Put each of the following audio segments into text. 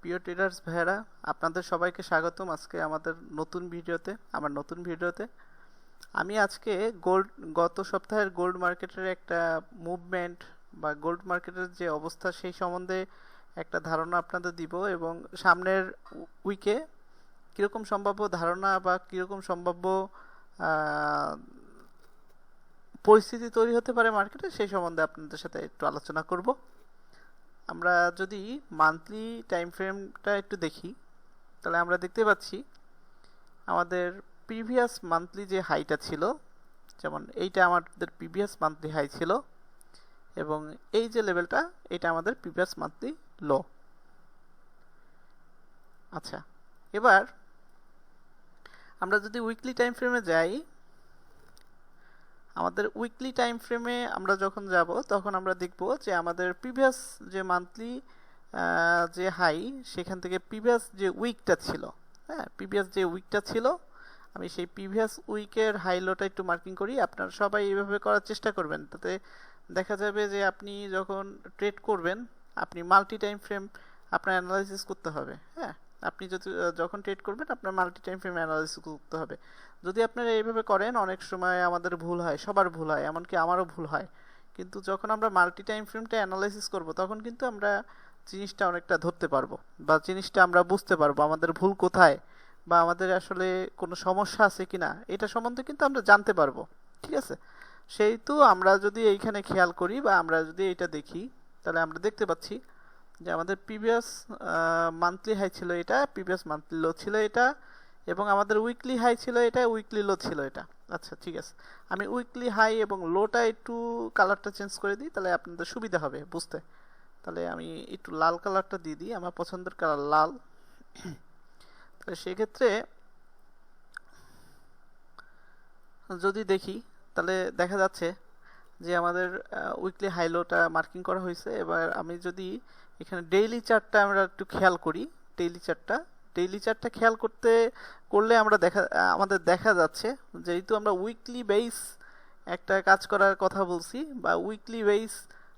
প্রিয় ট্রেডার্স ভাইয়েরা, আপনাদের সবাইকে স্বাগতম আজকে আমাদের নতুন ভিডিওতে, আমার নতুন ভিডিওতে। আমি আজকে গোল্ড গত সপ্তাহের গোল্ড মার্কেটের একটা মুভমেন্ট বা গোল্ড মার্কেটের যে অবস্থা সেই সম্বন্ধে একটা ধারণা আপনাদের দিব এবং সামনের উইকে কীরকম সম্ভাব্য ধারণা বা কীরকম সম্ভাব্য পরিস্থিতি তৈরি হতে পারে মার্কেটে সেই সম্বন্ধে আপনাদের সাথে একটু আলোচনা করব। আমরা যদি মান্থলি টাইম ফ্রেমটা একটু দেখি, তাহলে আমরা দেখতে পাচ্ছি আমাদের প্রিভিয়াস মান্থলি যে হাইটা ছিল, যেমন এইটা আমাদের প্রিভিয়াস মান্থলি হাই ছিল, এবং এই যে লেভেলটা এটা আমাদের প্রিভিয়াস মান্থলি লো আচ্ছা এবার আমরা যদি উইকলি টাইম ফ্রেমে যাই আমাদের উইকলি টাইম ফ্রেমে আমরা যখন যাব, তখন আমরা দেখব যে আমাদের প্রিভিয়াস যে মান্থলি যে হাই সেখান থেকে প্রিভিয়াস যে উইকটা ছিল হ্যাঁ প্রিভিয়াস যে উইকটা ছিল, আমি সেই প্রিভিয়াস উইকের হাই লোটা একটু মার্কিং করি, আপনারা সবাই এইভাবে করার চেষ্টা করবেন। তাতে দেখা যাবে যে আপনি যখন ট্রেড করবেন, আপনি মাল্টি টাইম ফ্রেম আপনার অ্যানালাইসিস করতে হবে হ্যাঁ। আপনি যদি যখন ট্রেড করবেন, আপনার মাল্টি টাইম ফ্রেম অ্যানালাইসিস করতে হবে। যদি আপনারা এইভাবে করেন, অনেক সময় আমাদের ভুল হয়, সবার ভুল হয়, এমনকি আমারও ভুল হয়। কিন্তু যখন আমরা মাল্টি টাইম ফ্রেমটা অ্যানালাইসিস করব, তখন কিন্তু আমরা জিনিসটা অনেকটা ধরতে পারব, বা জিনিসটা আমরা বুঝতে পারব, আমাদের ভুল কোথায়, বা আমাদের আসলে কোনো সমস্যা আছে কি না এটা সম্বন্ধে কিন্তু আমরা জানতে পারব, ঠিক আছে? সেহেতু আমরা যদি এইখানে খেয়াল করি, বা আমরা যদি এটা দেখি, তাহলে আমরা দেখতে পাচ্ছি যে আমাদের প্রিভিয়াস মান্থলি হাই ছিল এটা প্রিভিয়াস মান্থলি লো ছিল এটা, এবং আমাদের উইকলি হাই ছিল এটা উইকলি লো ছিল এটা। আচ্ছা ঠিক আছে। আমি উইকলি হাই এবং লোটা একটু কালারটা চেঞ্জ করে দিই, তাহলে আপনাদের সুবিধা হবে, বুঝতে? তাহলে আমি একটু লাল কালারটা দিয়ে দিই, আমার পছন্দের কালার লাল। তাহলে সেক্ষেত্রে যদি দেখি, তাহলে দেখা যাচ্ছে যে আমাদের উইকলি হাইলোটা মার্কিং করা হয়েছে। এবার আমি যদি এখানে ডেইলি চার্টটা আমরা একটু খেয়াল করি ডেইলি চার্টটা ডেইলি চার্টটা খেয়াল করতে, করলে আমরা দেখা আমাদের দেখা যাচ্ছে যেহেতু আমরা উইকলি বেস একটা কাজ করার কথা বলছি বা উইকলি বেস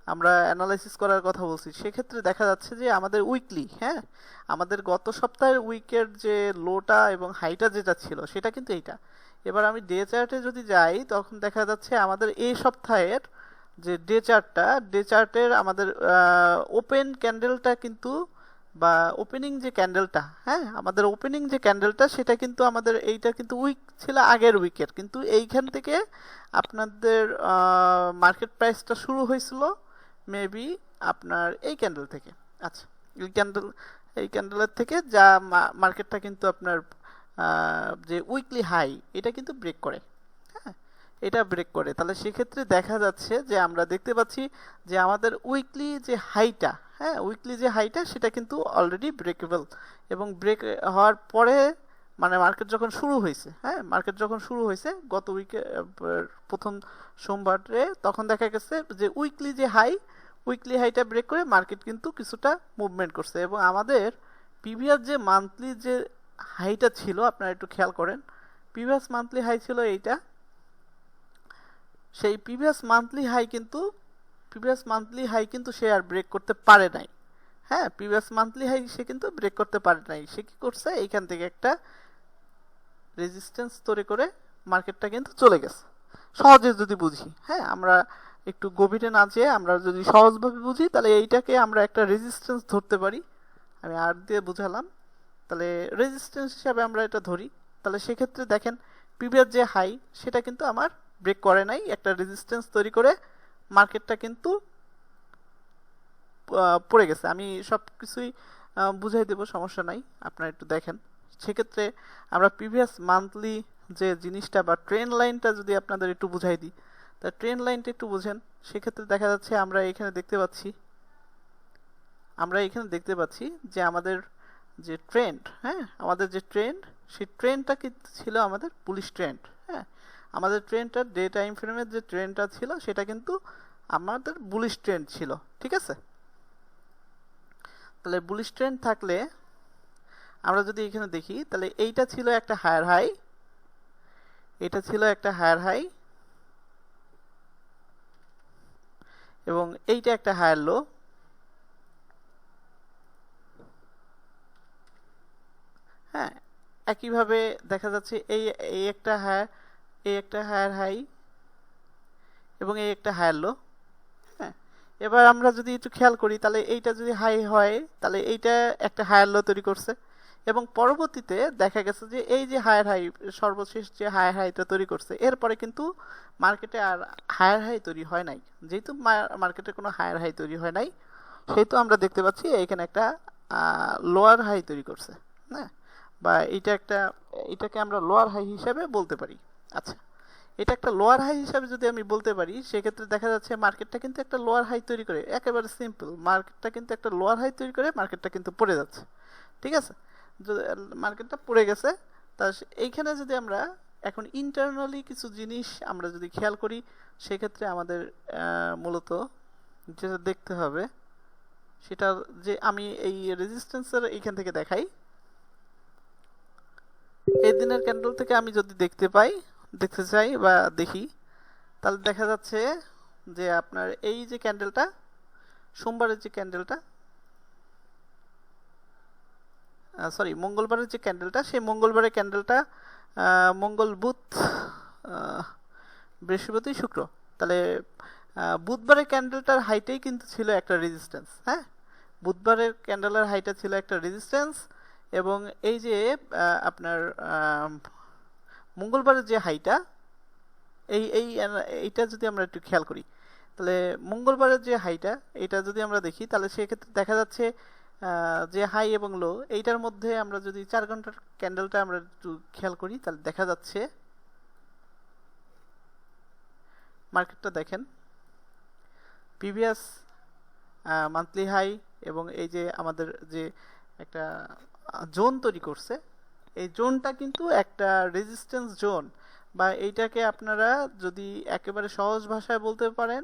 আমরা অ্যানালাইসিস করার কথা বলছি, সেক্ষেত্রে দেখা যাচ্ছে যে আমাদের উইকলি হ্যাঁ? আমাদের গত সপ্তাহের উইকের যে লোটা এবং হাইটা যেটা ছিল, সেটা কিন্তু এইটা। এবার আমি ডে চার্টে যদি যাই, তখন দেখা যাচ্ছে আমাদের এই সপ্তাহের যে ডে চার্টটা ডে চার্টের আমাদের ওপেন ক্যান্ডেলটা কিন্তু বা ওপেনিং যে ক্যান্ডেলটা হ্যাঁ আমাদের ওপেনিং যে ক্যান্ডেলটা সেটা কিন্তু আমাদের এইটা কিন্তু উইক ছিল আগের উইকের কিন্তু এইখান থেকে আপনাদের মার্কেট প্রাইসটা শুরু হয়েছিল মেবি আপনার এই ক্যান্ডেল থেকে। আচ্ছা এই ক্যান্ডেল এই ক্যান্ডেলের থেকে যা মার্কেটটা কিন্তু আপনার যে উইকলি হাই এটা কিন্তু ব্রেক করে। হ্যাঁ এটা ব্রেক করে। তাহলে সেক্ষেত্রে দেখা যাচ্ছে যে আমরা দেখতে পাচ্ছি যে আমাদের উইকলি যে হাইটা হ্যাঁ উইকলি যে হাইটা সেটা কিন্তু অলরেডি ব্রেকেবল এবং ব্রেক হওয়ার পরে মানে মার্কেট যখন শুরু হয়েছে হ্যাঁ মার্কেট যখন শুরু হয়েছে, গত উইকে প্রথম সোমবারে তখন দেখা গেছে যে উইকলি যে হাই উইকলি হাইটা ব্রেক করে মার্কেট কিন্তু কিছুটা মুভমেন্ট করছে এবং আমাদের প্রিভিয়াস যে মান্থলি যে হাইটা ছিল, আপনারা একটু খেয়াল করেন। প্রিভিয়াস মান্থলি হাই ছিল এইটা। সেই প্রিভিয়াস মান্থলি হাই কিন্তু, প্রিভিয়াস মান্থলি হাই কিন্তু সে আর ব্রেক করতে পারে নাই। হ্যাঁ প্রিভিয়াস মান্থলি হাই সে কিন্তু ব্রেক করতে পারে নাই। সে কি করছে? এইখান থেকে একটা রেজিস্ট্যান্স তৈরি করে মার্কেটটা কিন্তু চলে গেছে। সহজে যদি বুঝি হ্যাঁ আমরা একটু গভীরে না যেয়ে আমরা যদি সহজভাবে বুঝি, তাহলে এইটাকে আমরা একটা রেজিস্ট্যান্স ধরতে পারি। আমি আর দিয়ে বুঝালাম। তাহলে রেজিস্ট্যান্স হিসাবে আমরা এটা ধরি। তাহলে সেক্ষেত্রে দেখেন প্রিভিয়াস যে হাই সেটা কিন্তু আমার ব্রেক করে নাই। একটা রেজিস্ট্যান্স তৈরি করে মার্কেটটা কিন্তু পড়ে গেছে। আমি সব কিছুই বুঝাই দেবো, সমস্যা নাই। আপনারা একটু দেখেন। সেক্ষেত্রে আমরা প্রিভিয়াস মান্থলি যে জিনিসটা বা ট্রেন লাইনটা যদি আপনাদের একটু বুঝাই দিই, তা ট্রেন লাইনটা একটু বুঝেন। সেক্ষেত্রে দেখা যাচ্ছে আমরা এখানে দেখতে পাচ্ছি, আমরা এখানে দেখতে পাচ্ছি যে আমাদের যে ট্রেন্ড হ্যাঁ আমাদের যে ট্রেন্ড, সেই ট্রেনটা কি ছিল আমাদের? পুলিশ ট্রেন্ড হ্যাঁ। আমাদের ট্রেনটা ডে টাইম ফ্রেমের যে ট্রেনটা ছিল, সেটা কিন্তু আমাদের বুলিশ ট্রেন্ড ছিল, ঠিক আছে? তাহলে বুলিশ ট্রেন্ড থাকলে আমরা যদি এখানে দেখি, তাহলে এইটা ছিল একটা হায়ার হাই এটা ছিল একটা হায়ার হাই এবং এইটা একটা হায়ার লো হ্যাঁ একইভাবে দেখা যাচ্ছে এই এই একটা হায়ার এই একটা হায়ার হাই এবং এই একটা হায়ার লো হ্যাঁ। এবার আমরা যদি একটু খেয়াল করি, তাহলে এইটা যদি হাই হয়, তাহলে এইটা একটা হায়ার লো তৈরি করছে এবং পরবর্তীতে দেখা গেছে যে এই যে হায়ার হাই সর্বশেষ যে হায়ার হাইটা তৈরি করছে, এরপরে কিন্তু মার্কেটে আর হায়ার হাই তৈরি হয় নাই। যেহেতু মার্কেটে কোনো হায়ার হাই তৈরি হয় নাই, সেহেতু আমরা দেখতে পাচ্ছি এখানে একটা লোয়ার হাই তৈরি করছে হ্যাঁ। বা এটা একটা, এটাকে আমরা লোয়ার হাই হিসাবে বলতে পারি। আচ্ছা এটা একটা লোয়ার হাই হিসাবে যদি আমি বলতে পারি, সেক্ষেত্রে দেখা যাচ্ছে মার্কেটটা কিন্তু একটা লোয়ার হাই তৈরি করে, একেবারে সিম্পল মার্কেটটা কিন্তু একটা লোয়ার হাই তৈরি করে, মার্কেটটা কিন্তু পড়ে যাচ্ছে। ঠিক আছে? মার্কেটটা পড়ে গেছে, তা এইখানে যদি আমরা এখন ইন্টারনালি কিছু জিনিস আমরা যদি খেয়াল করি, সেক্ষেত্রে আমাদের মূলত যেটা দেখতে হবে, সেটা যে আমি এই রেজিস্ট্যান্সের এইখান থেকে দেখাই এই দিনের ক্যান্ডেল থেকে আমি যদি দেখতে পাই, দেখতে চাই বা দেখি, তাহলে দেখা যাচ্ছে যে আপনার এই যে ক্যান্ডেলটা সোমবারের যে ক্যান্ডেলটা সরি মঙ্গলবারের যে ক্যান্ডেলটা সেই মঙ্গলবারের ক্যান্ডেলটা মঙ্গল বুধ বৃহস্পতি শুক্র। তাহলে বুধবারের ক্যান্ডেলটার হাইটেই কিন্তু ছিল একটা রেজিস্ট্যান্স হ্যাঁ? বুধবারের ক্যান্ডেলের হাইটা ছিল একটা রেজিস্ট্যান্স এবং এই যে আপনার মঙ্গলবারের যে হাইটা, এই এই এইটা যদি আমরা একটু খেয়াল করি, তাহলে মঙ্গলবারের যে হাইটা এটা যদি আমরা দেখি, তাহলে সেক্ষেত্রে দেখা যাচ্ছে যে হাই এবং লো, এইটার মধ্যে আমরা যদি চার ঘণ্টার ক্যান্ডেলটা আমরা একটু খেয়াল করি, তাহলে দেখা যাচ্ছে, মার্কেটটা দেখেন, প্রিভিয়াস মান্থলি হাই এবং এই যে আমাদের যে একটা জোন তৈরি করছে। এই জোনটা কিন্তু একটা রেজিস্ট্যান্স জোন বা এইটাকে আপনারা যদি একেবারে সহজ ভাষায় বলতে পারেন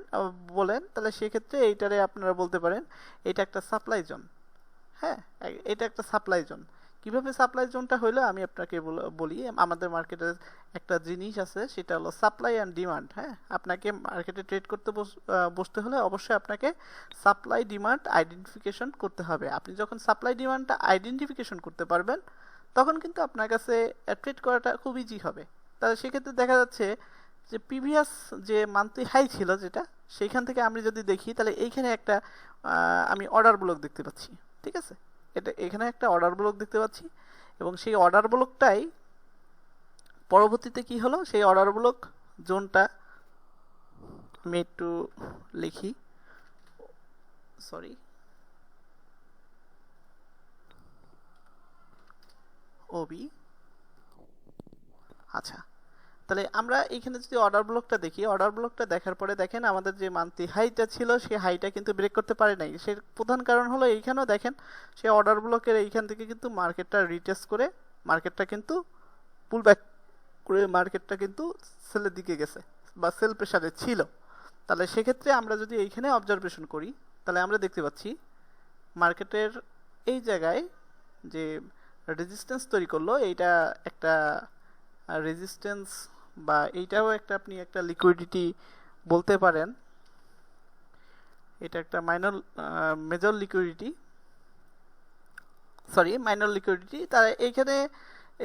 বলেন, তাহলে সেক্ষেত্রে এইটারে আপনারা বলতে পারেন, এটা একটা সাপ্লাই জোন। হ্যাঁ এটা একটা সাপ্লাই জোন। কীভাবে সাপ্লাই জোনটা হইল আমি আপনাকে বলি আমাদের মার্কেটের একটা জিনিস আছে, সেটা হলো সাপ্লাই অ্যান্ড ডিমান্ড হ্যাঁ? আপনাকে মার্কেটে ট্রেড করতে বসতে হলে অবশ্যই আপনাকে সাপ্লাই ডিমান্ড আইডেন্টিফিকেশন করতে হবে। আপনি যখন সাপ্লাই ডিমান্ডটা আইডেন্টিফিকেশন করতে পারবেন, তখন কিন্তু আপনার কাছে ট্রেড করাটা খুব ইজি হবে। তাহলে সেক্ষেত্রে দেখা যাচ্ছে যে প্রিভিয়াস যে মান্থলি হাই ছিল যেটা, সেইখান থেকে আমি যদি দেখি, তাহলে এইখানে একটা আমি অর্ডার ব্লক দেখতে পাচ্ছি, ঠিক আছে? এটা এখানে একটা অর্ডার ব্লক দেখতে পাচ্ছি। এবং সেই অর্ডার ব্লকটাই পরবর্তীতে কি হলো? সেই অর্ডার ব্লক জোনটা আমি একটু লিখি। সরি ওবি আচ্ছা। তাহলে আমরা এখানে যদি অর্ডার ব্লকটা দেখি অর্ডার ব্লকটা দেখার পরে দেখেন আমাদের যে মান্থলি হাইটা ছিল, সেই হাইটা কিন্তু ব্রেক করতে পারে নাই। সে প্রধান কারণ হলো এইখানেও দেখেন, সে অর্ডার ব্লকের এইখান থেকে কিন্তু মার্কেটটা রিটেস্ট করে মার্কেটটা কিন্তু পুল ব্যাক করে মার্কেটটা কিন্তু সেলের দিকে গেছে বা সেল প্রেশারে ছিল। তাহলে সেক্ষেত্রে আমরা যদি এইখানে অবজারভেশন করি, তাহলে আমরা দেখতে পাচ্ছি মার্কেটের এই জায়গায় যে রেজিস্ট্যান্স তৈরি করল, এইটা একটা রেজিস্ট্যান্স বা এইটাও একটা আপনি একটা লিকুইডিটি বলতে পারেন। এটা একটা minor major liquidity sorry minor liquidity তারা এইখানে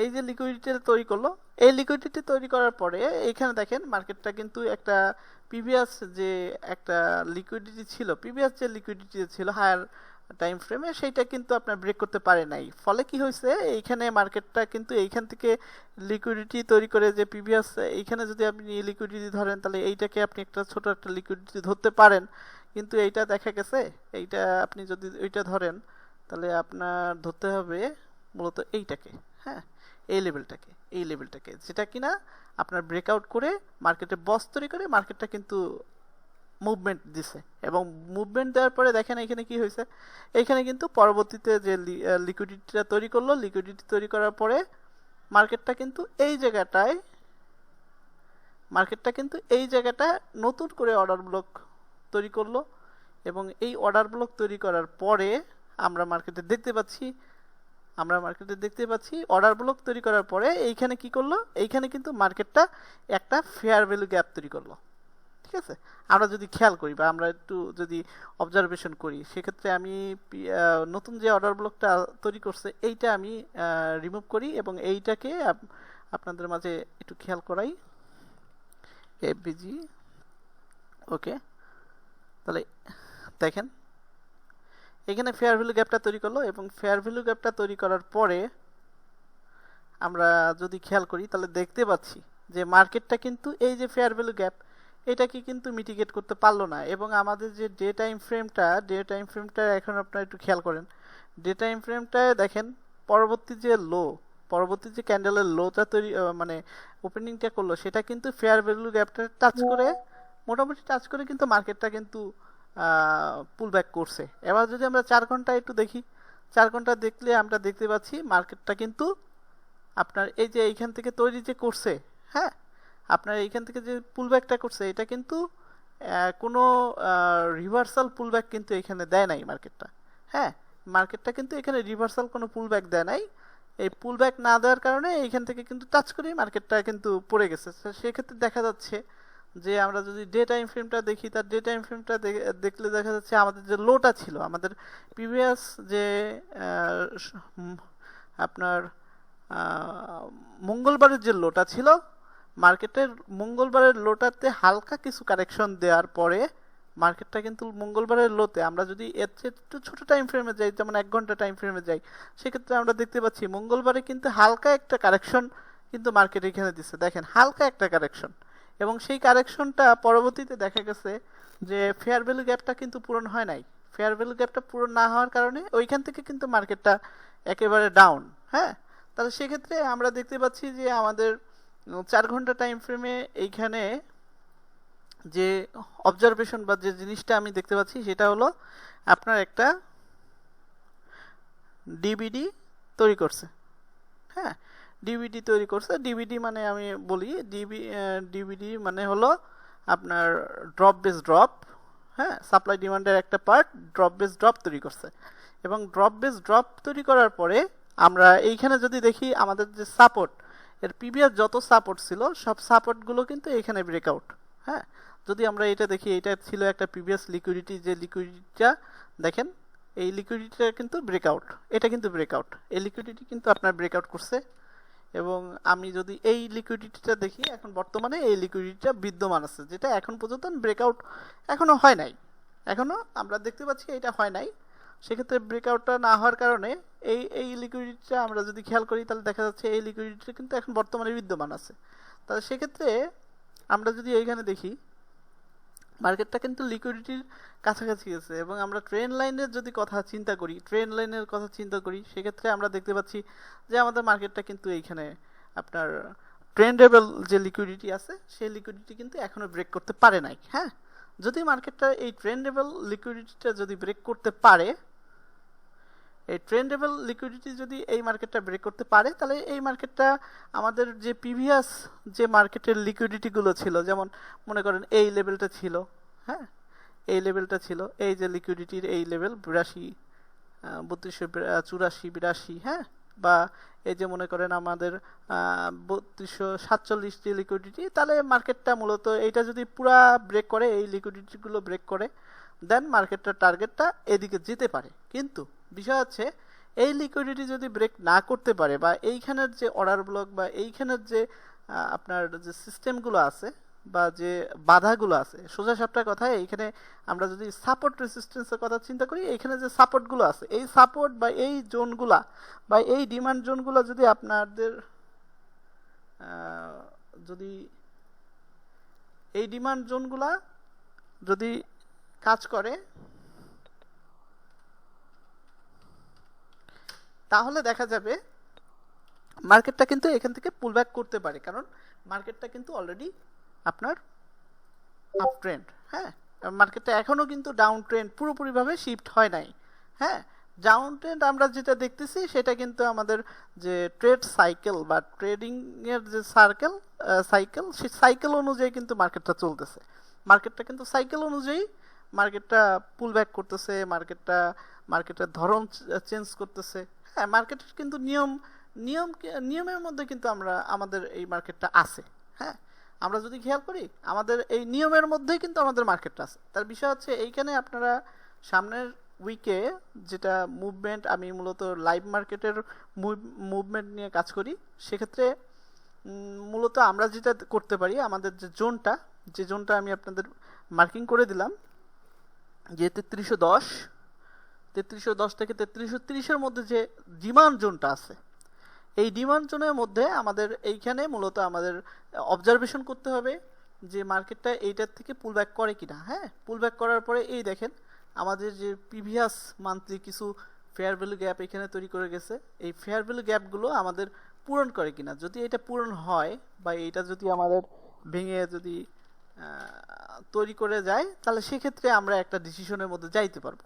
এই যে লিকুইডিটি তৈরি করল, এই লিকুইডিটি তৈরি করার পরে এইখানে দেখেন মার্কেটটা কিন্তু একটা প্রিভিয়াস যে একটা লিকুইডিটি ছিল প্রিভিয়াস যে লিকুইডিটি ছিল হায়ার টাইম ফ্রেমে সেইটা কিন্তু আপনার ব্রেক করতে পারে নাই। ফলে কি হয়েছে? এইখানে মার্কেটটা কিন্তু এইখান থেকে লিকুইডিটি তৈরি করে যে প্রিভিয়াস এইখানে যদি আপনি লিকুইডিটি ধরেন, তাহলে এইটাকে আপনি একটা ছোট একটা লিকুইডিটি ধরতে পারেন। কিন্তু এইটা দেখা গেছে, এইটা আপনি যদি ওইটা ধরেন, তাহলে আপনার ধরতে হবে মূলত এইটাকে হ্যাঁ? এই লেভেলটাকে এই লেভেলটাকে যেটা কিনা আপনার ব্রেকআউট করে মার্কেটে বস তৈরি করে, মার্কেটটা কিন্তু মুভমেন্ট দিছে। এবং মুভমেন্ট দেওয়ার পরে দেখেন এখানে কি হয়েছে? এখানে কিন্তু পরবর্তীতে যে লিকুইডিটিটা তৈরি করল লিকুইডিটি তৈরি করার পরে মার্কেটটা কিন্তু এই জায়গাটায় মার্কেটটা কিন্তু এই জায়গাটা নতুন করে অর্ডার ব্লক তৈরি করল এবং এই অর্ডার ব্লক তৈরি করার পরে আমরা মার্কেটে দেখতে পাচ্ছি, আমরা মার্কেটে দেখতে পাচ্ছি অর্ডার ব্লক তৈরি করার পরে এইখানে কি করল? এইখানে কিন্তু মার্কেটটা একটা ফেয়ার ভ্যালু গ্যাপ তৈরি করল। ঠিক আছে? আমরা যদি খেয়াল করি বা আমরা একটু যদি অবজারভেশন করি, সেক্ষেত্রে আমি নতুন যে অর্ডার ব্লকটা তৈরি করছে, এইটা আমি রিমুভ করি এবং এইটাকে আপ- আপনাদের মাঝে একটু খেয়াল করাই। এফবিজি ওকে তাহলে, দেখেন। এখানে ফেয়ার ভ্যালু গ্যাপটা তৈরি করল এবং ফেয়ার ভ্যালু গ্যাপটা তৈরি করার পরে আমরা যদি খেয়াল করি, তাহলে দেখতে পাচ্ছি যে মার্কেটটা কিন্তু এই যে ফেয়ার ভ্যালু গ্যাপ এটাকে কিন্তু মিটিগেট করতে পারল না এবং আমাদের যে ডে টাইম ফ্রেমটা ডে টাইম ফ্রেমটা এখন আপনারা একটু খেয়াল করেন। ডে টাইম ফ্রেমটায় দেখেন, পরবর্তী যে লো পরবর্তী যে ক্যান্ডেলের লোটা তৈরি মানে ওপেনিংটা করল, সেটা কিন্তু ফেয়ার ভ্যালু গ্যাপটা টাচ করে, মোটামুটি টাচ করে কিন্তু মার্কেটটা কিন্তু পুল ব্যাক করছে। এবার যদি আমরা চার ঘণ্টা একটু দেখি, চার ঘণ্টা দেখলে আমরা দেখতে পাচ্ছি মার্কেটটা কিন্তু আপনার এই যে এইখান থেকে তৈরি যে করছে হ্যাঁ? আপনার এইখান থেকে যে পুলব্যাকটা করছে, এটা কিন্তু কোনো রিভার্সাল পুলব্যাক কিন্তু এখানে দেয় নাই মার্কেটটা হ্যাঁ মার্কেটটা কিন্তু এখানে রিভার্সাল কোনো পুলব্যাক দেয় নাই। এই পুলব্যাক না দেওয়ার কারণে এইখান থেকে কিন্তু টাচ করেই মার্কেটটা কিন্তু পড়ে গেছে। সেক্ষেত্রে দেখা যাচ্ছে যে আমরা যদি ডে টাইম ফ্রেমটা দেখি, তার ডে টাইম ফ্রেমটা দেখলে দেখা যাচ্ছে আমাদের যে লোটা ছিল, আমাদের প্রিভিয়াস যে আপনার মঙ্গলবারের যে লোটা ছিল মার্কেটের মঙ্গলবারের লোটাতে হালকা কিছু কারেকশন দেওয়ার পরে মার্কেটটা কিন্তু মঙ্গলবারের লোতে। আমরা যদি এর চেয়ে একটু ছোট টাইম ফ্রেমে যাই, যেমন এক ঘণ্টা টাইম ফ্রেমে যাই, সেক্ষেত্রে আমরা দেখতে পাচ্ছি মঙ্গলবারে কিন্তু হালকা একটা কারেকশন কিন্তু মার্কেট এখানে দিচ্ছে দেখেন, হালকা একটা কারেকশন। এবং সেই কারেকশনটা পরবর্তীতে দেখা গেছে যে ফেয়ার ভ্যালু গ্যাপটা কিন্তু পূরণ হয় নাই। ফেয়ার ভ্যালু গ্যাপটা পূরণ না হওয়ার কারণে ওইখান থেকে কিন্তু মার্কেটটা একেবারে ডাউন হ্যাঁ? তাহলে সেক্ষেত্রে আমরা দেখতে পাচ্ছি যে আমাদের চার ঘণ্টা টাইম ফ্রেমে এইখানে যে অবজারভেশন বা যে জিনিসটা আমি দেখতে পাচ্ছি, সেটা হলো আপনার একটা ডিবিডি তৈরি করছে। হ্যাঁ ডিবিডি তৈরি করছে। ডিবিডি মানে আমি বলি ডিবি ডিবিডি মানে হলো আপনার ড্রপ বেস ড্রপ হ্যাঁ সাপ্লাই ডিমান্ডের একটা পার্ট ড্রপ বেস ড্রপ তৈরি করছে। এবং ড্রপ বেস ড্রপ তৈরি করার পরে আমরা এইখানে যদি দেখি, আমাদের যে সাপোর্ট এর প্রিভিয়াস যত সাপোর্ট ছিল, সব সাপোর্টগুলো কিন্তু এখানে ব্রেকআউট হ্যাঁ? যদি আমরা এটা দেখি, এটা ছিল একটা প্রিভিয়াস লিকুইডিটি যে লিকুইডিটিটা দেখেন, এই লিকুইডিটিটা কিন্তু ব্রেকআউট এটা কিন্তু ব্রেকআউট এই লিকুইডিটি কিন্তু আপনার ব্রেকআউট করছে। এবং আমি যদি এই লিকুইডিটিটা দেখি, এখন বর্তমানে এই লিকুইডিটিটা বিদ্যমান আছে, যেটা এখন পর্যন্ত ব্রেকআউট এখনও হয় নাই এখনও আমরা দেখতে পাচ্ছি এটা হয় নাই। সেক্ষেত্রে ব্রেকআউটটা না হওয়ার কারণে এই এই লিকুইডিটিটা আমরা যদি খেয়াল করি, তাহলে দেখা যাচ্ছে এই লিকুইডিটিটা কিন্তু এখন বর্তমানে বিদ্যমান আছে। তাহলে সেক্ষেত্রে আমরা যদি এইখানে দেখি মার্কেটটা কিন্তু লিকুইডিটির কাছাকাছি গেছে এবং আমরা ট্রেন লাইনের যদি কথা চিন্তা করি ট্রেন লাইনের কথা চিন্তা করি, সেক্ষেত্রে আমরা দেখতে পাচ্ছি যে আমাদের মার্কেটটা কিন্তু এইখানে আপনার ট্রেন্ডেবল যে লিকুইডিটি আছে, সেই লিকুইডিটি কিন্তু এখনও ব্রেক করতে পারে নাই হ্যাঁ? যদি মার্কেটটা এই ট্রেন্ডেবল লিকুইডিটিটা যদি ব্রেক করতে পারে, এই ট্রেন্ড ট্রেন্ডেবল লিকুইডিটি যদি এই মার্কেটটা ব্রেক করতে পারে, তাহলে এই মার্কেটটা আমাদের যে প্রিভিয়াস যে মার্কেটের লিকুইডিটিগুলো ছিল, যেমন মনে করেন এই লেভেলটা ছিল হ্যাঁ? এই লেভেলটা ছিল, এই যে লিকুইডিটির এই লেভেল বিরাশি বত্রিশশো, চুরাশি, বিরাশি হ্যাঁ? বা এই যে মনে করেন আমাদের বত্রিশশো সাতচল্লিশটি লিকুইডিটি তাহলে মার্কেটটা মূলত এইটা যদি পুরা ব্রেক করে, এই লিকুইডিটিগুলো ব্রেক করে দেন মার্কেটটার টার্গেটটা এদিকে যেতে পারে। কিন্তু বিষয় হচ্ছে, এই লিকুইডিটি যদি ব্রেক না করতে পারে বা এইখানের যে অর্ডার ব্লক বা এইখানের যে আপনার যে সিস্টেমগুলো আছে বা যে বাধাগুলো আছে, সোজা সাপটার কথা, এইখানে আমরা যদি সাপোর্ট রেসিস্টেন্সের কথা চিন্তা করি, এইখানে যে সাপোর্টগুলো আছে, এই সাপোর্ট বা এই জোনগুলা বা এই ডিমান্ড জোনগুলো যদি আপনাদের যদি এই ডিমান্ড জোনগুলা যদি কাজ করে, তাহলে দেখা যাবে মার্কেটটা কিন্তু এখান থেকে পুল ব্যাক করতে পারে, কারণ মার্কেটটা কিন্তু অলরেডি আপনার আপ ট্রেন্ড হ্যাঁ? মার্কেটটা এখনও কিন্তু ডাউন ট্রেন্ড পুরোপুরিভাবে শিফট হয় নাই হ্যাঁ? ডাউন ট্রেন্ড আমরা যেটা দেখতেছি সেটা কিন্তু আমাদের যে ট্রেড সাইকেল বা ট্রেডিংয়ের যে সার্কেল সাইকেল সেই সাইকেল অনুযায়ী কিন্তু মার্কেটটা চলতেছে। মার্কেটটা কিন্তু সাইকেল অনুযায়ী মার্কেটটা পুল ব্যাক করতেছে মার্কেটটা মার্কেটের ধরন চেঞ্জ করতেছে। হ্যাঁ মার্কেটের কিন্তু নিয়ম নিয়ম, নিয়মের মধ্যে কিন্তু আমরা, আমাদের এই মার্কেটটা আছে হ্যাঁ? আমরা যদি খেয়াল করি, আমাদের এই নিয়মের মধ্যেই কিন্তু আমাদের মার্কেটটা আছে। তার বিষয় হচ্ছে, এইখানে আপনারা সামনের উইকে যেটা মুভমেন্ট আমি মূলত লাইভ মার্কেটের মুভমেন্ট নিয়ে কাজ করি, সেক্ষেত্রে মূলত আমরা যেটা করতে পারি, আমাদের যে জোনটা যে জোনটা আমি আপনাদের মার্কিং করে দিলাম, যে তেত্রিশশো দশ তেত্রিশশো দশ থেকে তেত্রিশশো তিরিশের মধ্যে যে ডিমান্ড জোনটা আছে এই ডিমান্ড মধ্যে আমাদের এইখানে মূলত আমাদের অবজারভেশন করতে হবে যে মার্কেটটা এইটার থেকে পুল ব্যাক করে কিনা হ্যাঁ? পুল ব্যাক করার পরে এই দেখেন, আমাদের যে প্রিভিয়াস মান্থলি কিছু ফেয়ার ভ্যালু গ্যাপ এখানে তৈরি করে গেছে, এই ফেয়ার ভ্যালু গ্যাপগুলো আমাদের পূরণ করে কিনা। যদি এটা পূরণ হয় বা এটা যদি আমাদের ভেঙে যদি তৈরি করে যায়, তাহলে সেক্ষেত্রে আমরা একটা ডিসিশনের মধ্যে যাইতে পারব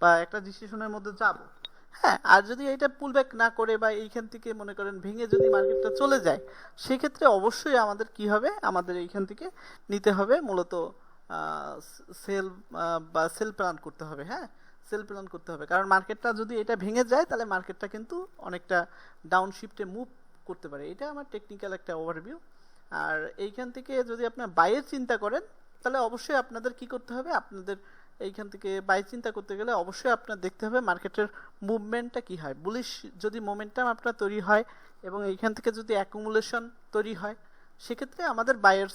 বা একটা ডিসিশনের মধ্যে যাব। হ্যাঁ আর যদি এটা পুল ব্যাক না করে বা এইখান থেকে মনে করেন ভেঙে যদি মার্কেটটা চলে যায়, সেক্ষেত্রে অবশ্যই আমাদের কি হবে? আমাদের এইখান থেকে নিতে হবে মূলত সেল বা সেল প্ল্যান করতে হবে হ্যাঁ? সেল প্ল্যান করতে হবে। কারণ মার্কেটটা যদি এটা ভেঙে যায়, তাহলে মার্কেটটা কিন্তু অনেকটা ডাউন শিফটে মুভ করতে পারে। এটা আমার টেকনিক্যাল একটা ওভারভিউ আর এইখান থেকে যদি আপনার বাইয়ের চিন্তা করেন, তাহলে অবশ্যই আপনাদের কি করতে হবে? আপনাদের এইখান থেকে বাই চিন্তা করতে গেলে অবশ্যই আপনার দেখতে হবে মার্কেটের মুভমেন্টটা কি হয়। বুলিশ যদি মোমেন্টাম আপনার তৈরি হয় এবং এইখান থেকে যদি অ্যাকুমুলেশন তৈরি হয়, সেক্ষেত্রে আমাদের বায়ার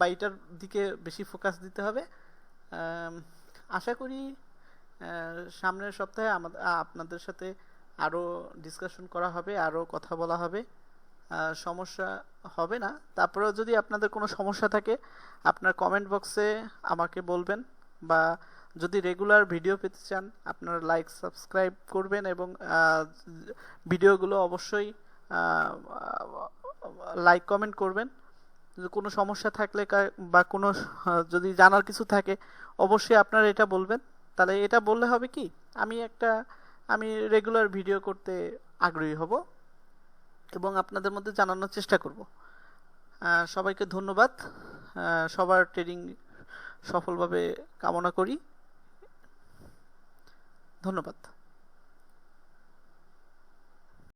বাইটার দিকে বেশি ফোকাস দিতে হবে। আশা করি সামনের সপ্তাহে আমাদের আপনাদের সাথে আরও ডিসকাশন করা হবে, আরও কথা বলা হবে। সমস্যা হবে না। তারপরেও যদি আপনাদের কোনো সমস্যা থাকে, আপনার কমেন্ট বক্সে আমাকে বলবেন বা যদি রেগুলার ভিডিও পেতে চান, আপনারা লাইক সাবস্ক্রাইব করবেন এবং ভিডিওগুলো অবশ্যই লাইক কমেন্ট করবেন। কোনো সমস্যা থাকলে বা কোনো যদি জানার কিছু থাকে, অবশ্যই আপনারা এটা বলবেন। তাহলে এটা বললে হবে কি, আমি একটা, আমি রেগুলার ভিডিও করতে আগ্রহী হব এবং আপনাদের মধ্যে জানানোর চেষ্টা করব। সবাইকে ধন্যবাদ। সবার ট্রেডিং সফলভাবে কামনা করি। ধন্যবাদ।